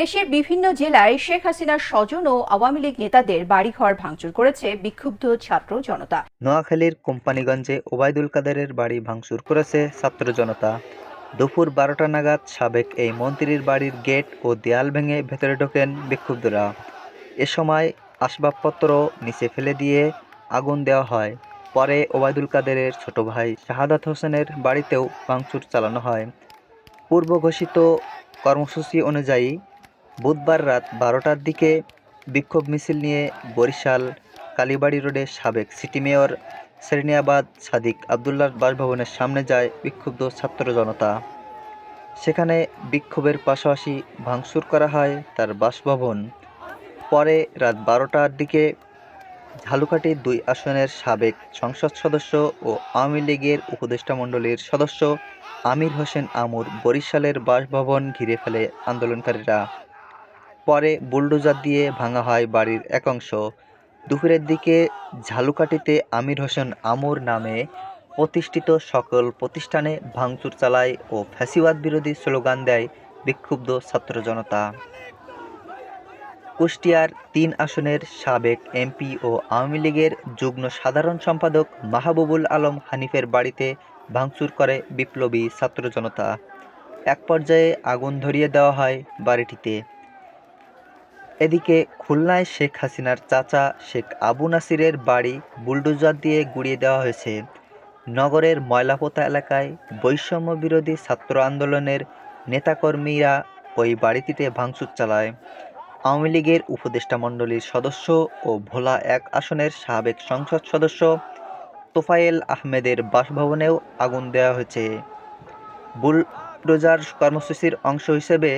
দেশের বিভিন্ন জেলায় শেখ হাসিনার স্বজন ও আওয়ামী লীগ নেতাদের বাড়িঘর ভাঙচুর করেছে বিক্ষুব্ধ ছাত্র জনতা। নোয়াখালীর কোম্পানিগঞ্জে ওবায়দুল কাদেরের বাড়ি ভাঙচুর করেছে ছাত্র জনতা। দুপুর বারোটা নাগাদ সাবেক এই মন্ত্রীর বাড়ির গেট ও দেয়াল ভেঙে ভেতরে ঢোকেন বিক্ষুব্ধরা। এ সময় আসবাবপত্র নিচে ফেলে দিয়ে আগুন দেওয়া হয়। পরে ওবায়দুল কাদেরের ছোট ভাই শাহাদাত হোসেনের বাড়িতেও ভাঙচুর চালানো হয়। পূর্ব ঘোষিত কর্মসূচি অনুযায়ী বুধবার রাত বারোটার দিকে বিক্ষোভ মিছিল নিয়ে বরিশাল কালীবাড়ি রোডে সাবেক সিটি মেয়র সেরনিয়াবাদ সাদিক আবদুল্লার বাসভবনের সামনে যায় বিক্ষুব্ধ ছাত্র জনতা। সেখানে বিক্ষোভের পাশাপাশি ভাঙচুর করা হয় তার বাসভবন। পরে রাত বারোটার দিকে ঝালুকাঠি দুই আসনের সাবেক সংসদ সদস্য ও আওয়ামী লীগের উপদেষ্টা মণ্ডলীর সদস্য আমির হোসেন আমুর বরিশালের বাসভবন ঘিরে ফেলে আন্দোলনকারীরা। পরে বুলডোজার দিয়ে ভাঙা হয় বাড়ির এক অংশ। দুপুরের দিকে ঝালুকাঠিতে আমির হোসেন আমুর নামে প্রতিষ্ঠিত সকল প্রতিষ্ঠানে ভাঙচুর চালায় ও ফ্যাসিবাদ বিরোধী স্লোগান দেয় বিক্ষুব্ধ ছাত্র জনতা। কুষ্টিয়ার তিন আসনের সাবেক এমপি ও আওয়ামী লীগের যুগ্ম সাধারণ সম্পাদক মাহবুবুল আলম হানিফের বাড়িতে ভাঙচুর করে বিপ্লবী ছাত্র জনতা। এক পর্যায়ে আগুন ধরিয়ে দেওয়া হয় বাড়িটিতে। এদিকে খুলনায় শেখ হাসিনার চাচা শেখ আবু নাসিরের বাড়ি বুলডোজার দিয়ে গুড়িয়ে দেওয়া হয়েছে। নগরের ময়লাপোতা এলাকায় বৈষম্য বিরোধী ছাত্র আন্দোলনের নেতাকর্মীরা ওই বাড়িটিতে ভাঙচুর চালায়। আওয়ামী লীগের উপদেষ্টা মণ্ডলীর সদস্য ও ভোলা এক আসনের সাবেক সংসদ সদস্য তোফায়েল আহমেদের বাসভবনেও আগুন দেওয়া হয়েছে। বুলডোজার কর্মসূচির অংশ হিসেবে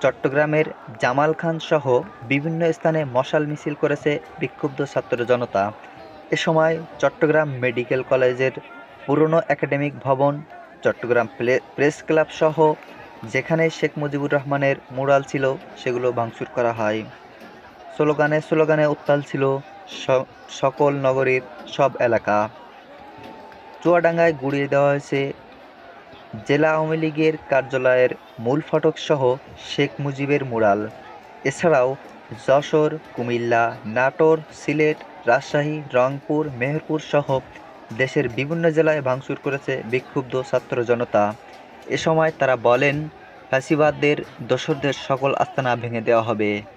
চট্টগ্রামের জামাল খান সহ বিভিন্ন স্থানে মশাল মিছিল করেছে বিক্ষুব্ধ ছাত্র জনতা। এ সময় চট্টগ্রাম মেডিকেল কলেজের পুরনো একাডেমিক ভবন, চট্টগ্রাম প্রেস ক্লাব সহ যেখানে শেখ মুজিবুর রহমানের মুরাল ছিল, সেগুলো ভাঙচুর করা হয়। স্লোগানে স্লোগানে উত্তাল ছিল সকল নগরীর সব এলাকা। চুয়াডাঙ্গায় গুড়িয়ে দেওয়া হয়েছে জেলা আওয়ামী লীগের কার্যালয়ের মূল ফটক সহ শেখ মুজিবের মুরাল এছাড়াও যশোর, কুমিল্লা, নাটোর, সিলেট, রাজশাহী, রংপুর, মেহেরপুর সহ দেশের বিভিন্ন জেলায় ভাঙচুর করেছে বিক্ষুব্ধ ছাত্র জনতা। এ সময় তারা বলেন, ফ্যাসিবাদদের দোসরদের সকল আস্তানা ভেঙে দেওয়া হবে।